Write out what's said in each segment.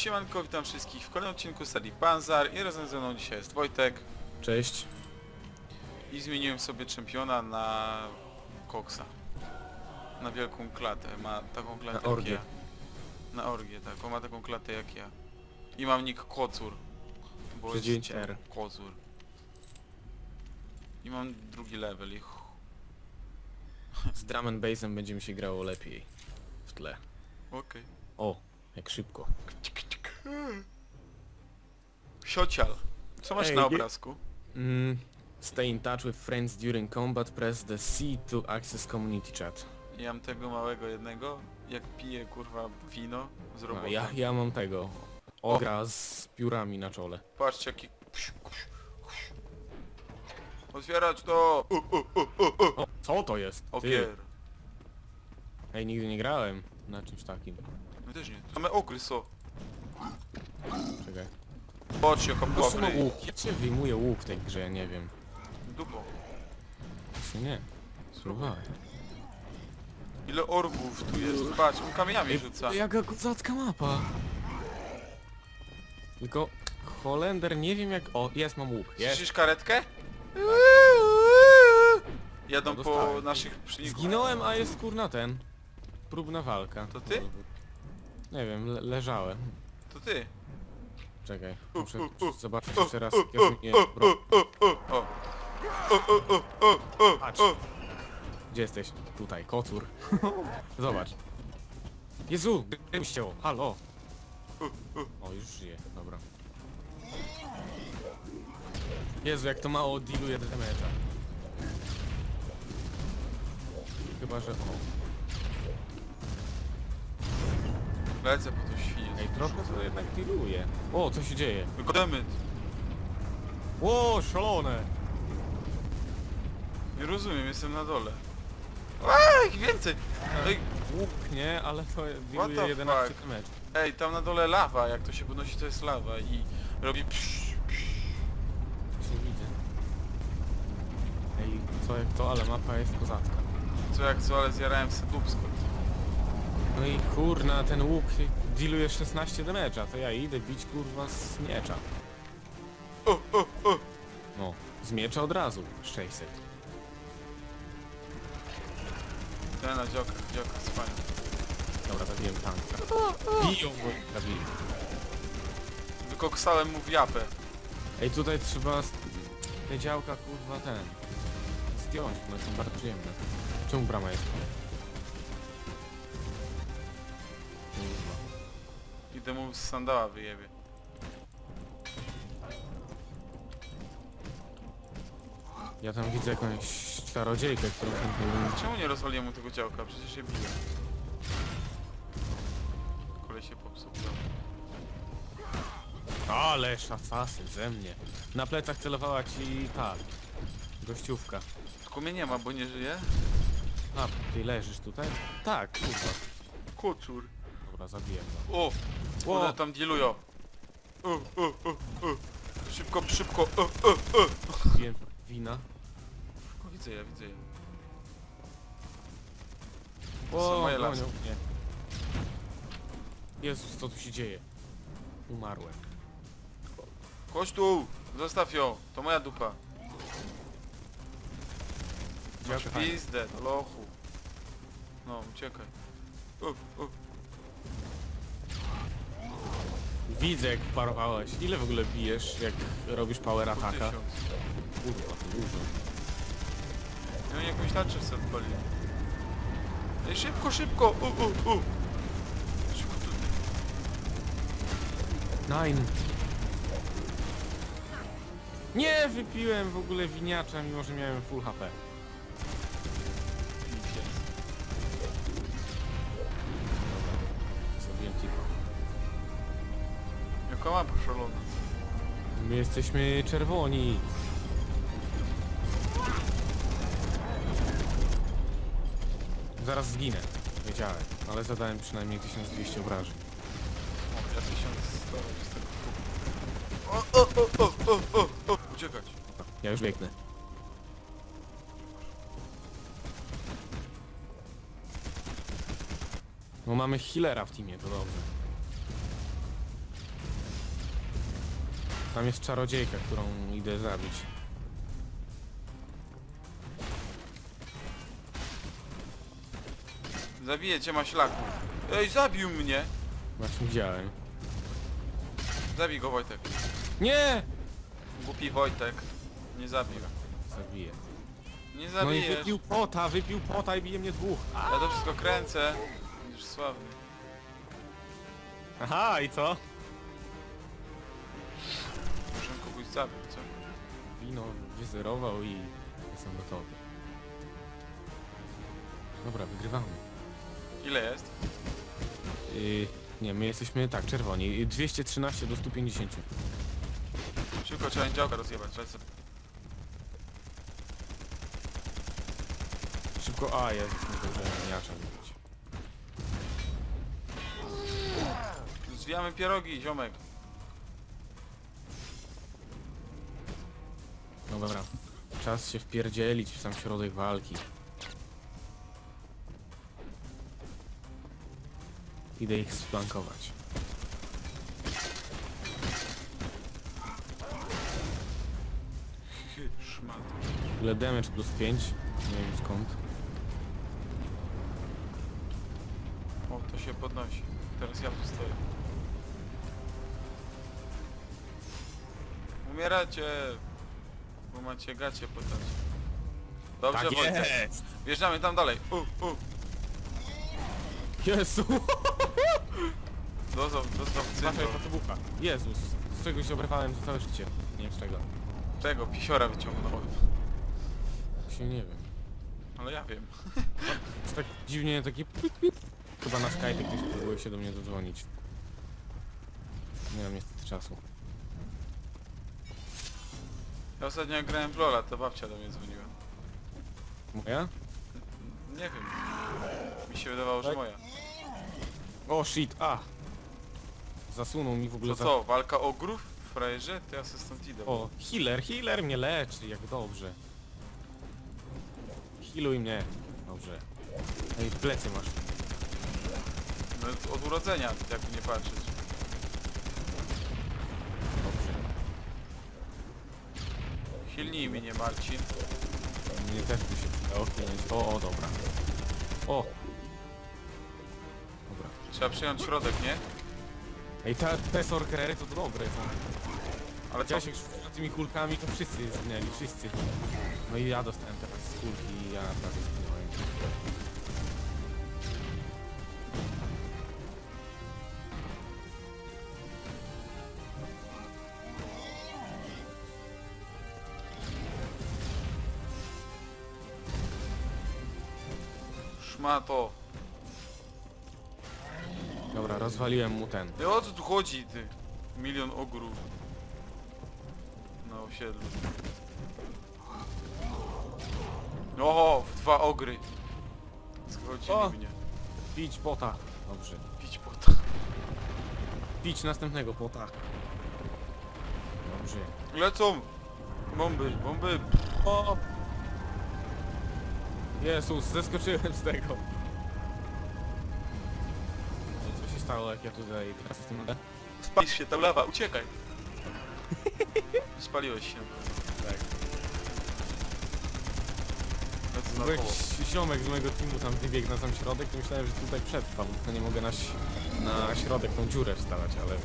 Siemanko, witam wszystkich w kolejnym odcinku serii Panzar i razem ze mną dzisiaj jest Wojtek Cześć. i zmieniłem sobie czempiona na Koksa. Na wielką klatę, ma taką klatę Na jak orgię. ja. Na orgię, tak, on ma taką klatę jak ja. I mam nick Kocur. Bo jest R. Kocur. I mam drugi level i ch- Z drum and bassem będzie mi się grało lepiej. W tle. Okej. O, jak szybko. Siocial. Co masz Ej, na nie- obrazku? Mm, stay in touch with friends during combat, press the C to access community chat. Ja mam tego małego jednego, jak pije kurwa wino z No, ja, ja mam tego. Ogra z piórami na czole. Patrzcie jaki... Otwierać to! U, u, u, u, u. O, co to jest? Ty. Ogier. Ej, nigdy nie grałem na czymś takim. My też nie. Same ogry są. Czekaj. Patrzcie jaka Po była no łuk. Jak się wyjmuje łuk w tej grze, nie wiem. Dupo. Czy nie? Spróbowałem. Ile orgów tu jest? Patrz, on kamieniami Ej, rzuca. jaka kozacka mapa. Tylko Holender nie wiem jak... O, jest, mam łuk. Jest. Słyszysz karetkę? Jadą No, po dostałem. naszych przyników. Zginąłem, a jest kurna ten. Próbna walka. To ty? Nie wiem, le leżałem. To ty. Czekaj, muszę zobaczyć jeszcze raz. u, Ja u, zmienię u, broń. Patrz. Gdzie jesteś? Tutaj, kocur. Zobacz. Jezu, grym ścięło, halo. O, już żyje, dobra. Jezu, jak to mało dealuje damage'a. Chyba, że... O, Lecę po to świnię. Ej, trochę to jednak dealuje. O, co się dzieje? Wykonamy. Ło, szalone! Nie rozumiem, jestem na dole. Ej, ich więcej! Ej, Łuk nie, ale to the dealuje 11 fuck? ej, tam na dole lawa, jak to się podnosi to jest lawa i robi psz, psz. Właśnie widzę. Ej, co jak to, ale mapa jest kozacka. Co jak co, ale zjarałem se dubsko. No i kurna, ten łuk dealuje 16 damage'a, to ja idę bić kurwa z miecza. O, o, o. No, z miecza od razu, 600. Ten na dzioka, dzioka, jest fajny. Dobra, zabiłem tanka. Biją go. Zabili. Wykoksałem mu w japę. Ej, tutaj trzeba z- te działka kurwa ten zdjąć, one są bardzo przyjemne. Czemu brama jest? Idę mu z sandała wyjebie. Ja tam widzę jakąś czarodziejkę, którą chętnie bym... Czemu nie rozwaliłem mu tego działka? Przecież się biłem. Kolej się popsuł. Ale szafasy ze mnie. Na plecach celowała ci tak. Gościówka. Tylko mnie nie ma, bo nie żyje. A, ty leżysz tutaj? Tak, kurwa. Kocur. Dobra, zabiję go. O! Ło. One tam dealują. Szybko, szybko. O, o, o. Zabiję wina. O, widzę ja, widzę ja. O, są moje gonią lasy. mnie. Jezus, co tu się dzieje? Umarłem. Chodź tu! Zostaw ją! To moja dupa. Masz Uciekaj. pizdę, lochu. No, uciekaj. Widzę jak parowałeś. Ile w ogóle bijesz, jak robisz power Po attacka? tysiąc. Kurwa, to dużo. I oni jakąś tarczę sobie odpalili. Ej, szybko, szybko! U, u, u. Szybko tutaj. Nine. Nie, wypiłem w ogóle winiacza, mimo że miałem full HP. Jesteśmy czerwoni. Zaraz zginę. Wiedziałem, ale zadałem przynajmniej 1200 obrażeń. O, ja 1100 z tego kupu. O, o, o, o, o, o, o. Uciekać. Ja już biegnę. No mamy healera w teamie, to dobrze. Tam jest czarodziejka, którą idę zabić. Zabiję cię maślaku. Ej, zabił mnie! Właśnie widziałem. Zabij go Wojtek. Nie! Głupi Wojtek. Nie zabił. Zabiję. Nie No i zabijesz. wypił pota, wypił pota i bije mnie dwóch. Ja to wszystko kręcę. Już sławny. Aha, i co? Zabił, co? Wino wyzerował i jestem gotowy. Dobra, wygrywamy. Ile jest? Yy, nie, my jesteśmy tak, czerwoni. Yy, 213 do 150. Szybko trzeba działka rozjebać, lecę. Szybko, a Jezus, nie zdążyłem miacza mówić. Zwijamy pierogi, ziomek. No dobra. Czas się wpierdzielić w sam środek walki. Idę ich sflankować. Szmat. Ile damage plus 5? Nie wiem skąd. O, to się podnosi. Teraz ja tu stoję. Umieracie, bo macie gacie podać. Dobrze, tak Wojtek. jest! Wjeżdżamy tam dalej. U, u. Jezu! Dostał w Patrzaj, bucha. Jezus! Z czegoś się obrywałem za całe życie. Nie wiem z czego. Czego? Pisiora wyciągnąłem. Się nie wiem. Ale ja wiem. Jest tak dziwnie taki pip, pip. Chyba na Skype ktoś próbuje się do mnie dodzwonić. Nie mam niestety czasu. Ja ostatnio jak grałem w Lola, to babcia do mnie dzwoniła. Moja? Nie wiem. Mi się wydawało, że Tak? moja. O shit, a! Zasunął mi w ogóle To za... co, walka ogrów? W frajerze? To ja se stąd idę. O, healer, healer mnie leczy, jak dobrze. Healuj mnie. Dobrze. Ej, plecy masz. No, od urodzenia, jakby nie patrzeć. Dobrze. Hilnij mnie, Marcin. Mnie też by się przydało. O, o, dobra. O! Dobra. Trzeba przyjąć środek, nie? Ej, ta, te sorcerery to dobre są. Ale co? Ja się już tymi kulkami to wszyscy zginęli, wszyscy. No i ja dostałem teraz z kulki i ja prawie zginąłem. Dobra, rozwaliłem mu ten. Ty o co tu chodzi, ty? Milion ogrów. Na osiedlu. Oho, w dwa ogry. Schodzili O! mnie. Pić pota. Dobrze. Pić pota. Pić następnego pota. Dobrze. Lecą! Bomby, bomby. O! Jezus, zeskoczyłem z tego. No, Co się stało, jak ja tutaj teraz jestem na... Spalisz się, ta lawa, uciekaj. Spaliłeś się. Tak. Lecę na Bo jak koło. ziomek z mojego teamu tam wybiegł na sam środek, to myślałem, że tutaj przetrwam. To nie mogę na, ś- na środek tą dziurę wstawać, ale...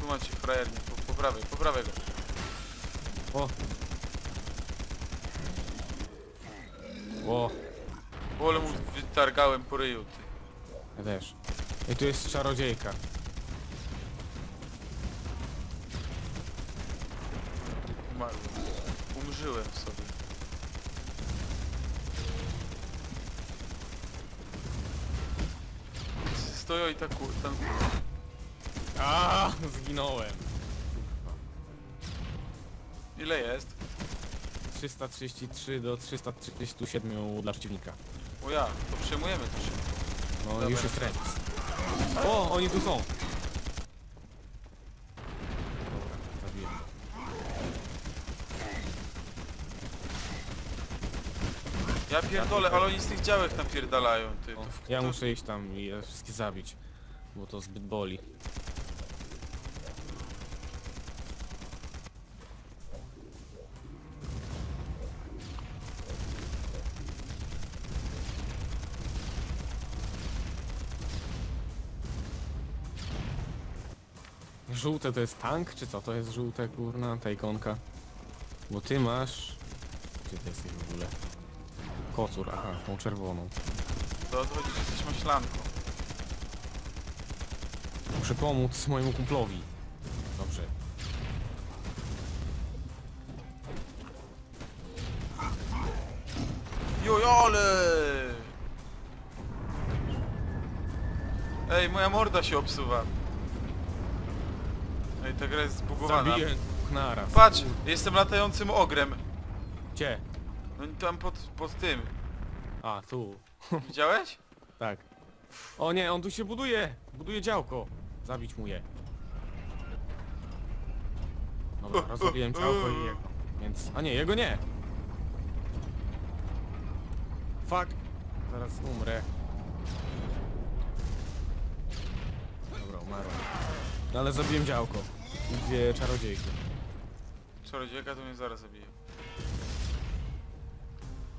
Tu macie frajernie, prawej, po prawej go. O! O! Wolę mu wytargałem po ryju, ty. Ja też. I tu jest czarodziejka. Umarłem. Umrzyłem sobie. Stoją i tak ku- tam... A, zginąłem. Ile jest? 333 do 337 dla przeciwnika. O ja, to przejmujemy to się. No Dobra. już jest remis. O, oni tu są. Dobra, zabiłem. Ja pierdolę, ale oni z tych działek napierdalają, ty. O, To, w- ja to, muszę iść tam i je wszystkie zabić, bo to zbyt boli. Żółte to jest tank, czy co to jest żółte, kurna, ta ikonka? Bo ty masz... Gdzie ty jesteś w ogóle? Kocur, aha, tą czerwoną. To odchodzi, że jesteś maślanką. Muszę pomóc mojemu kumplowi. Dobrze. Jojole! Ej, moja morda się obsuwa. Ej, ta gra jest zbugowana. Zabiję naraz. Patrz, jestem latającym ogrem. Gdzie? No i tam pod, pod tym. A, tu. Widziałeś? Tak. O nie, on tu się buduje! Buduje działko. Zabić mu je. Dobra, rozrobiłem działko i jego. Więc... A nie, jego nie! Fuck! Zaraz umrę. Dobra, umarłem. No ale zabiłem działko. I dwie czarodziejki. Czarodziejka to mnie zaraz zabije.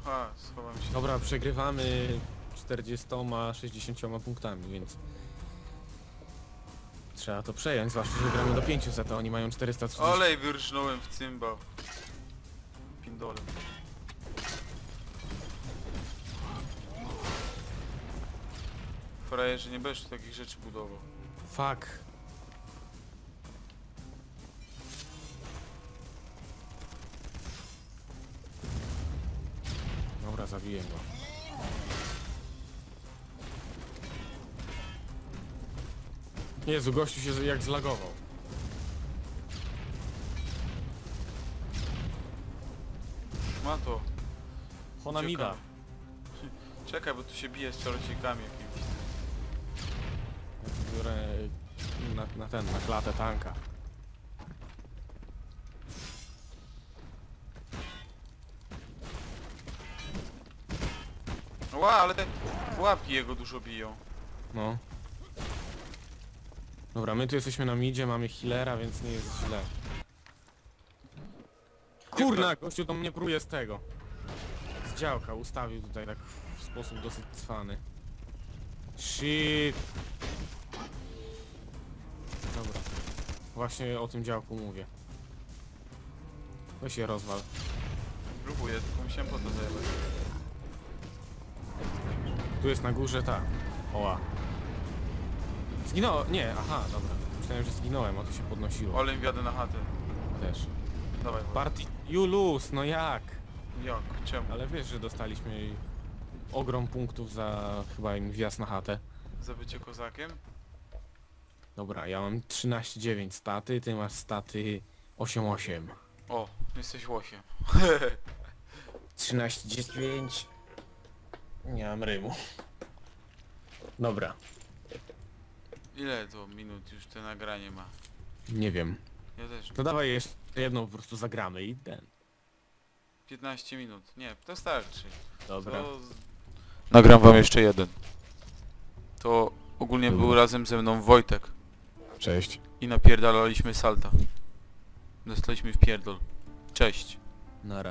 Ha, schowam się. Dobra, przegrywamy 40-60 punktami, więc trzeba to przejąć, zwłaszcza, że gramy do 500, a oni mają 430. Olej wyrżnąłem w cymbał. Pindolem. Frajerze, nie będziesz tu takich rzeczy budował. Fuck. Zabiję go. Jezu, gościu się jak zlagował. Ma to. Honamida. Czekaj, bo tu się bije z czarodziejkami jakimiś. Biorę na, na ten, na klatę tanka. Ła, ale te łapki jego dużo biją. No. Dobra, my tu jesteśmy na midzie, mamy healera, więc nie jest źle. Kurna, gościu to mnie pruje z tego. Z działka ustawił tutaj tak w sposób dosyć cwany. Shit. Dobra. Właśnie o tym działku mówię. Weź się rozwal. Próbuję, tylko musiałem po to zajebać. Tu jest na górze ta. Oła. Zginąłem. Nie, aha, dobra. Myślałem, że zginąłem, a tu się podnosiło. Olej wjadę na chatę. Też. Dawaj, Wojtek. Party you lose, no jak? Jak? Czemu? Ale wiesz, że dostaliśmy ogrom punktów za chyba im wjazd na chatę. Za bycie kozakiem? Dobra, ja mam 13,9 staty, ty masz staty 8,8. O, jesteś łosiem. 13,9 Nie mam rymu. Dobra. Ile to minut już to nagranie ma? Nie wiem. Ja też. To dawaj jeszcze jedną po prostu zagramy i ten. 15 minut. Nie, to starczy. Dobra. To... Nagram wam jeszcze jeden. To ogólnie Dobra. był razem ze mną Wojtek Cześć. i napierdalaliśmy salta. Dostaliśmy w pierdol. Cześć. Nara.